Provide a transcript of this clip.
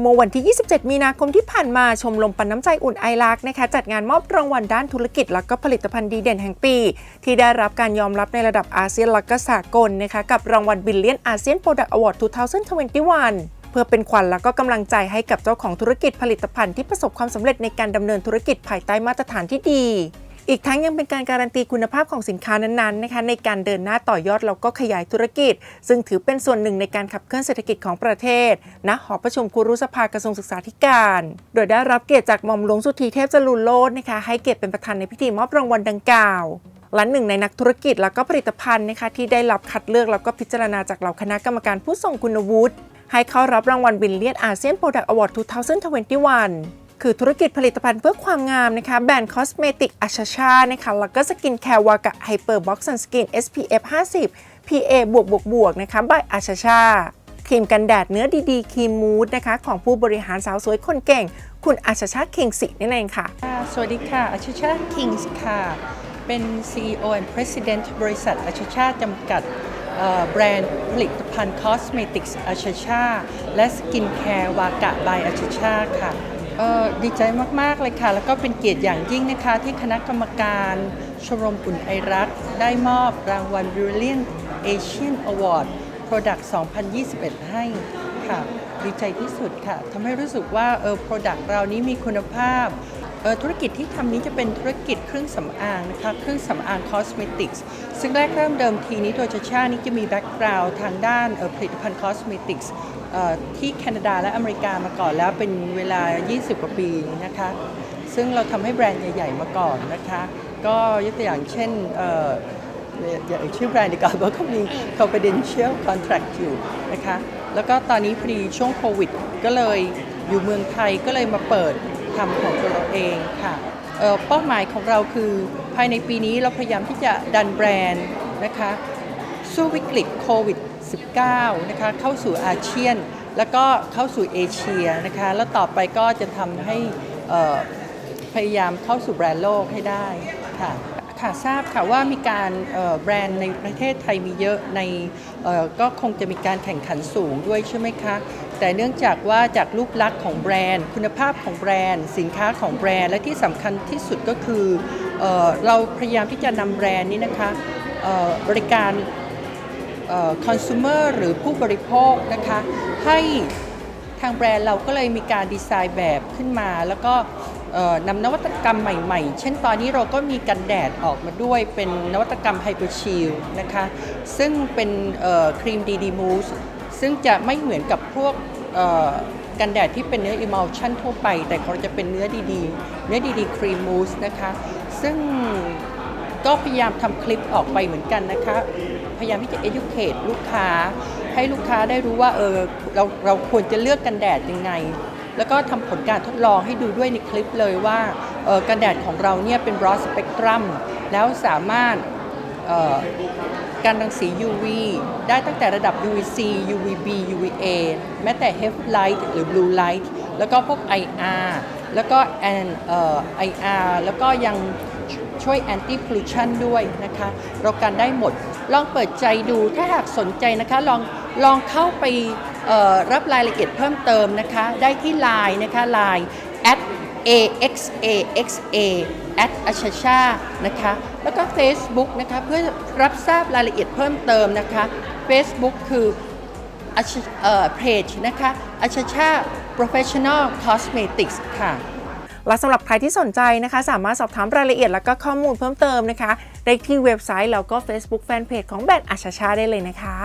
เมื่อวันที่ 27 มีนาคมที่ผ่านมาชมรมปันน้ำใจอุ่นไอรักนะคะจัดงานมอบรางวัลด้านธุรกิจ และก็ผลิตภัณฑ์ดีเด่นแห่งปี ที่ได้รับการยอมรับในระดับอาเซียนและก็สากลนะคะกับรางวัลบิลเลียนอาเซียนโปรดักต์อวอร์ด2021เพื่อเป็นขวัญและก็กำลังใจให้กับเจ้าของธุรกิจผลิตภัณฑ์ที่ประสบความสำเร็จในการดำเนินธุรกิจภายใต้มาตรฐานที่ดี อีกทั้งยังเป็นการการันตีคุณภาพของสินค้านั้นๆนะคะในการเดินหน้าต่อยอดแล้วก็ขยายธุรกิจ ซึ่งถือเป็นส่วนหนึ่งในการขับเคลื่อนเศรษฐกิจของประเทศณหอประชุมครูรุสภากระทรวงศึกษาธิการ โดยได้รับเกียรติจากหม่อมหลวงสุธีเทพจรุนโลดนะคะให้เกียรติเป็นประธานในพิธีมอบรางวัลดังกล่าวและหนึ่งในนักธุรกิจแล้วก็ผลิตภัณฑ์นะคะที่ได้รับคัดเลือกแล้วก็พิจารณาจากเหล่าคณะกรรมการผู้ทรงคุณวุฒิให้เข้ารับรางวัลบิลเลียนอาเซียนโปรดักต์อวอร์ด 2021 คือธุรกิจผลิตภัณฑ์เพื่อความงามนะคะแบรนด์คอสเมติกอัชชานะคะแล้วก็สกินแคร์วากะไฮเปอร์บ็อกซ์ซันสกิน SPF 50 PA บวกบวกบวกนะคะบายอัชชาครีมกันแดดเนื้อดีๆครีมมูดนะคะของผู้บริหารสาวสวยคนเก่ง คุณอัชชาคิงสินั่นเองค่ะ สวัสดีค่ะอาชชาคิงส์ค่ะ เป็น CEO and President บริษัทอาชชาจำกัดแบรนด์ผลิตภัณฑ์คอสเมติกส์อาชชาและสกินแคร์วากะบายอาชชาค่ะ ดีใจมาก ๆ เลยค่ะ แล้วก็เป็นเกียรติอย่างยิ่งนะคะ ที่คณะกรรมการชมรมอุ่นไอรัก ได้มอบรางวัล Brilliant Asian Award Product 2021 ให้ค่ะ ดีใจที่สุดค่ะทำให้รู้สึกว่าเออ Product เรานี้มีคุณภาพเออธุรกิจที่ทำนี้จะเป็นธุรกิจเครื่องสำอางนะคะ เครื่องสำอางคอสเมติกส์ซึ่งแรกเริ่มเดิมทีนี้ตัวชาชานี่จะมีแบ็กกราวด์ทางด้านออผลิตภัณฑ์คอสเมติกส์ ที่แคนาดาและอเมริกามาก่อนแล้วเป็นเวลา 20 กว่าปีนะคะ ซึ่งเราทำให้แบรนด์ใหญ่ ๆ มาก่อนนะคะ ก็ยกตัวอย่างเช่นอย่าเอ่ยชื่อแบรนด์ดีกว่าเพราะเขามี confidential contract อยู่นะคะ แล้วก็ตอนนี้พอดีช่วงโควิด ก็เลยอยู่เมืองไทยก็เลยมาเปิดทำของตัวเราเองค่ะเอ่อเป้าหมายของเราคือภายในปีนี้เราพยายามที่จะดันแบรนด์นะคะสู้วิกฤตโควิด -19 นะคะเข้าสู่อาเซียน แล้วก็เข้าสู่เอเชียนะคะแล้วต่อไปก็จะทำให้พยายามเข้าสู่แบรนด์โลกให้ได้ค่ะค่ะทราบค่ะว่ามีการแบรนด์ในประเทศไทยมีเยอะในก็คงจะมีการแข่งขันสูงด้วยใช่ไหมคะแต่เนื่องจากว่าจากรูปลักษณ์ของแบรนด์ คุณภาพของแบรนด์ สินค้าของแบรนด์ และที่สำคัญที่สุดก็คือเอเราพยายามที่จะนำแบรนด์นี้นะคะบริการ คอน sumer หรือผู้บริโภคนะคะให้ทางแบรนด์เราก็เลยมีการดีไซน์แบบขึ้นมา แล้วก็นำนวัตกรรมใหม่ๆ เช่นตอนนี้เราก็มีกันแดดออกมาด้วยเป็นนวัตกรรมไฮเปอร์ชิลนะคะซึ่งเป็นครีมดีดีมูสซึ่งจะไม่เหมือนกับพวกกันแดดที่เป็นเนื้อ emulsion ทั่วไป แต่เขาจะเป็นเนื้อดีๆ เนื้อดีๆครีมมูสนะคะ ซึ่งก็พยายามทำคลิปออกไปเหมือนกันนะคะ พยายามที่จะ educate ลูกค้า ให้ลูกค้าได้รู้ว่าเออเราเราควรจะเลือกกันแดดยังไง แล้วก็ทำผลการทดลองให้ดูด้วยในคลิปเลยว่าเออกันแดดของเราเนี่ยเป็น broad spectrum แล้วสามารถเอ่อการรังสี UV ได้ตั้งแต่ระดับ UVC UVB UVA แม้แต่ HEF light หรือ blue light แล้วก็พวก IR แล้วก็ and ออ IR แล้วก็ยัง ช่วย anti pollution ด้วยนะคะเรากันได้หมด ลองเปิดใจดูถ้าหากสนใจนะคะ ลองลองเข้าไปรับรายละเอียดเพิ่มเติมนะคะ ได้ที่ Line นะคะ Line at axaxa at อชชานะคะ แล้วก็ Facebook นะคะเพื่อรับทราบรายละเอียดเพิ่มเติมนะคะ Facebook คือเพจนะคะอชชา professional cosmetics ค่ะ และสำหรับใครที่สนใจนะคะ สามารถสอบถามรายละเอียดแล้วก็ข้อมูลเพิ่มเติมนะคะ ได้ที่เว็บไซต์แล้วก็ Facebook Fanpage ของแบรนด์อาชาชาได้เลยนะคะ